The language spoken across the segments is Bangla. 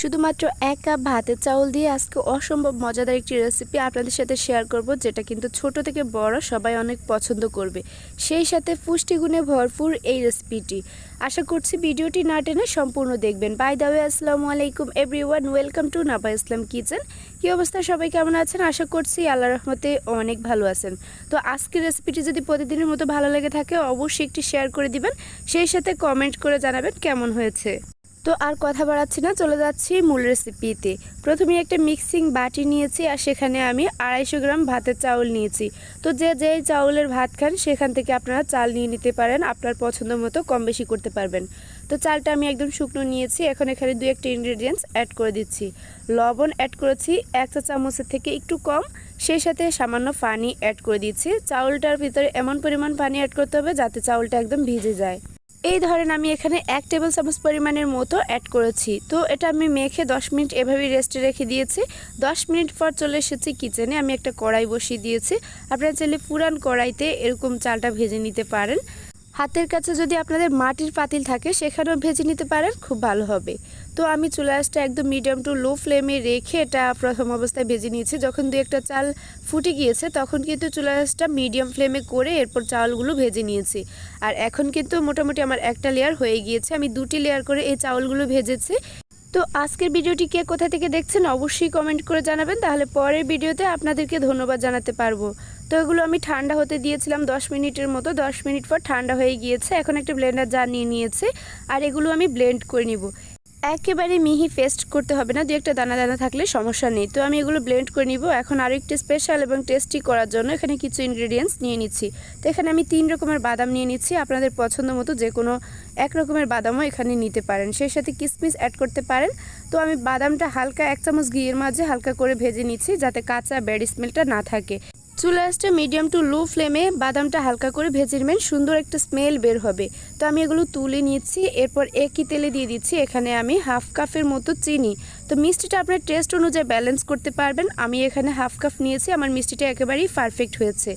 শুধুমাত্র এক কাপ ভাতের চাউল দিয়ে আজকে অসম্ভব মজাদার একটি রেসিপি আপনাদের সাথে শেয়ার করব, যেটা কিন্তু ছোট থেকে বড় সবাই অনেক পছন্দ করবে। সেই সাথে পুষ্টিগুণে ভরপুর এই রেসিপিটি আশা করছি ভিডিওটি না টেনে সম্পূর্ণ দেখবেন। বাই দা ওয়ে আসসালামু আলাইকুম everyone welcome to Naba Islam kitchen কী অবস্থা? সবাই কেমন আছেন? আশা করছি আল্লাহ রহমতে অনেক ভালো আছেন। তো আজকের রেসিপিটি যদি প্রতিদিনের মতো ভালো লেগে থাকে, অবশ্যই একটি শেয়ার করে দিবেন। সেই সাথে কমেন্ট করে জানাবেন কেমন হয়েছে। তো আর কথা বাড়াচ্ছি না, চলে যাচ্ছি মূল রেসিপিতে প্রথমে একটা মিক্সিং বাটি নিয়েছি আর সেখানে আমি আড়াইশো গ্রাম ভাতের চাউল নিয়েছি। তো যে যেই চাউলের ভাত খান, সেখান থেকে আপনারা চাল নিয়ে নিতে পারেন, আপনার পছন্দ মতো কম বেশি করতে পারবেন। তো চালটা আমি একদম শুকনো নিয়েছি, এখন এখানে দু একটা ইনগ্রেডিয়েন্টস অ্যাড করে দিচ্ছি। লবণ অ্যাড করেছি, এক চা চামচের থেকে একটু কম, সেই সাথে সামান্য পানি অ্যাড করে দিচ্ছি। চাউলটার ভিতরে এমন পরিমাণ পানি অ্যাড করতে হবে যাতে চাউলটা একদম ভিজে যায়। এই ধরেন আমি এখানে এক টেবিল চামচ পরিমাণের মতো অ্যাড করেছি। তো এটা আমি মেখে 10 মিনিট এভাবেই রেস্টে রেখে দিয়েছি। 10 মিনিট পর চলে এসেছি কিচেনে আমি একটা কড়াই বসিয়ে দিয়েছি। আপনারা চাইলে পুরান কড়াইতে এরকম চালটা ভেজে নিতে পারেন। হাতের কাছে যদি আপনাদের মাটির পাতিল থাকে, সেখানেও ভেজে নিতে পারেন, খুব ভালো হবে। তো আমি চুলা একদম মিডিয়াম টু লো ফ্লেমে রেখে এটা প্রথম অবস্থায় ভেজে নিয়েছি। যখন দু একটা চাল ফুটে গিয়েছে, তখন কিন্তু চুলা মিডিয়াম ফ্লেমে করে এরপর চাউলগুলো ভেজে নিয়েছি। আর এখন কিন্তু মোটামুটি আমার একটা লেয়ার হয়ে গিয়েছে। আমি দুটি লেয়ার করে এই চাউলগুলো ভেজেছি। তো আজকের ভিডিওটি কে কোথা থেকে দেখছেন, অবশ্যই কমেন্ট করে জানাবেন। তাহলে পরের ভিডিওতে আপনাদেরকে ধন্যবাদ জানাতে পারব। তো এগুলো আমি ঠান্ডা হতে দিয়েছিলাম 10 মিনিটের মতো 10 মিনিট পর ঠান্ডা হয়ে গিয়েছে। এখন একটা ব্লেন্ডার জার নিয়ে নিয়েছে আর এগুলো আমি ব্লেন্ড করে নিব। একেবারে মিহি পেস্ট করতে হবে না, দু একটা দানা দানা থাকলে সমস্যা নেই। তো আমি এগুলো ব্লেন্ড করে নিব। এখন আরও একটু স্পেশাল এবং টেস্টি করার জন্য এখানে কিছু ইনগ্রেডিয়েন্টস নিয়ে নিচ্ছি। তো এখানে আমি তিন রকমের বাদাম নিয়ে নিচ্ছি। আপনাদের পছন্দ মতো যে কোনো এক রকমের বাদামও এখানে নিতে পারেন। সেই সাথে কিসমিস অ্যাড করতে পারেন। তো আমি বাদামটা হালকা এক চামচ ঘিয়ের মাঝে হালকা করে ভেজে নিচ্ছি যাতে কাঁচা ব্যাড স্মেলটা না থাকে। চুলা আঁচটা মিডিয়াম টু লো ফ্লেমে বাদামটা হালকা করে ভেজে নেবেন, সুন্দর একটা স্মেল বের হবে। তো আমি এগুলো তুলে নিচ্ছি এরপর একই তেলে দিয়ে দিচ্ছি, এখানে আমি হাফ কাপের মতো চিনি। তো মিষ্টিটা আপনার টেস্ট অনুযায়ী ব্যালেন্স করতে পারবেন। আমি এখানে হাফ কাপ নিয়েছি, আমার মিষ্টিটা একেবারেই পারফেক্ট হয়েছে।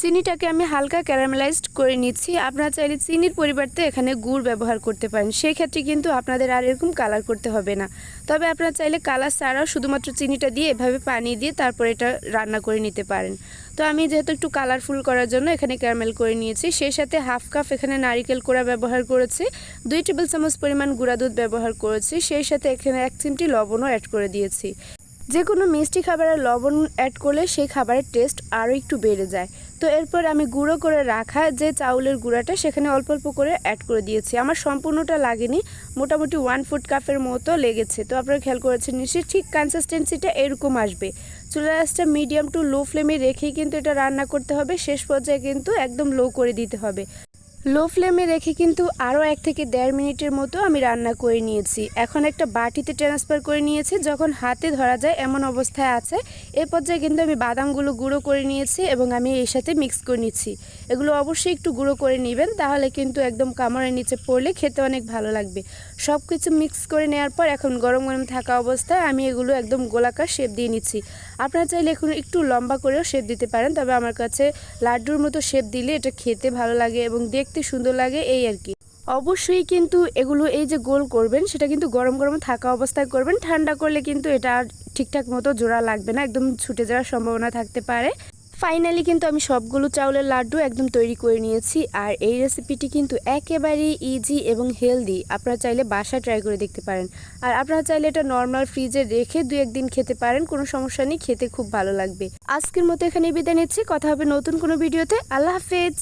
চিনিটাকে আমি হালকা ক্যারামেলাইজড করে নিচ্ছি। আপনারা চাইলে চিনির পরিবর্তে এখানে গুড় ব্যবহার করতে পারেন। সেই ক্ষেত্রে কিন্তু আপনাদের আর এরকম কালার করতে হবে না। তবে আপনারা চাইলে কালার ছাড়াও শুধুমাত্র চিনিটা দিয়ে এভাবে পানি দিয়ে তারপর এটা রান্না করে নিতে পারেন। তো আমি যেহেতু একটু কালারফুল করার জন্য এখানে ক্যারামেল করে নিয়েছি, সেই সাথে হাফ কাপ এখানে নারিকেল কোড়া ব্যবহার করেছি, দুই টেবিল চামচ পরিমাণ গুঁড়া দুধ ব্যবহার করেছি, সেই সাথে এখানে এক চিমটি লবণও অ্যাড করে দিয়েছি। যে কোনো মিষ্টি খাবারে লবণ অ্যাড করলে সেই খাবারের টেস্ট আরও একটু বেড়ে যায়। তো এরপর আমি গুঁড়ো করে রাখা যে চাউলের গুঁড়াটা সেখানে অল্প অল্প করে অ্যাড করে দিয়েছি। আমার সম্পূর্ণটা লাগেনি, মোটামুটি ওয়ান ফুট কাপের মতো লেগেছে। তো আপনারা খেয়াল করেছেন, নিশ্চয়ই ঠিক কনসিস্টেন্সিটা এরকম আসবে। চুলা রাসটা মিডিয়াম টু লো ফ্লেমে রেখেই কিন্তু এটা রান্না করতে হবে। শেষ পর্যায়ে কিন্তু একদম লো করে দিতে হবে। লো ফ্লেমে রেখে কিন্তু আরও এক থেকে দেড় মিনিটের মতো আমি রান্না করে নিয়েছি। এখন একটা বাটিতে ট্রান্সফার করে নিয়েছি। যখন হাতে ধরা যায় এমন অবস্থায় আছে। এ পর্যায়ে কিন্তু আমি বাদামগুলো গুঁড়ো করে নিয়েছি এবং আমি এর সাথে মিক্স করে নিচ্ছি। এগুলো অবশ্যই একটু গুঁড়ো করে নেবেন, তাহলে কিন্তু একদম কামড়ের নিচে পড়লে খেতে অনেক ভালো লাগবে। সব কিছু মিক্স করে নেওয়ার পর এখন গরম গরম থাকা অবস্থায় আমি এগুলো একদম গোলাকার শেপ দিয়ে নিচ্ছি। আপনারা চাইলে এখন একটু লম্বা করেও শেপ দিতে পারেন, তবে আমার কাছে লাড্ডুর মতো শেপ দিলে এটা খেতে ভালো লাগে এবং দেখতে সুন্দর লাগে, এই আর কি। অবশ্যই কিন্তু এগুলো এই যে গোল করবেন, সেটা কিন্তু গরম গরম থাকা অবস্থায় করবেন। ঠান্ডা করলে কিন্তু এটা ঠিকঠাক মতো জোড়া লাগবে না, একদম ছুটে যাওয়ার সম্ভাবনা থাকতে পারে। ফাইনালি কিন্তু আমি সবগুলো চাউলের লাড্ডু একদম তৈরি করে নিয়েছি, আর এই রেসিপিটি কিন্তু একেবারেই ইজি এবং হেলদি আপনারা চাইলে বাসায় ট্রাই করে দেখতে পারেন। আর আপনারা চাইলে এটা নর্মাল ফ্রিজে রেখে দু একদিন খেতে পারেন, কোনো সমস্যা নেই, খেতে খুব ভালো লাগবে। আজকের মতো এখানে বিদায় নিচ্ছি, কথা হবে নতুন কোনো ভিডিওতে আল্লাহ হাফেজ!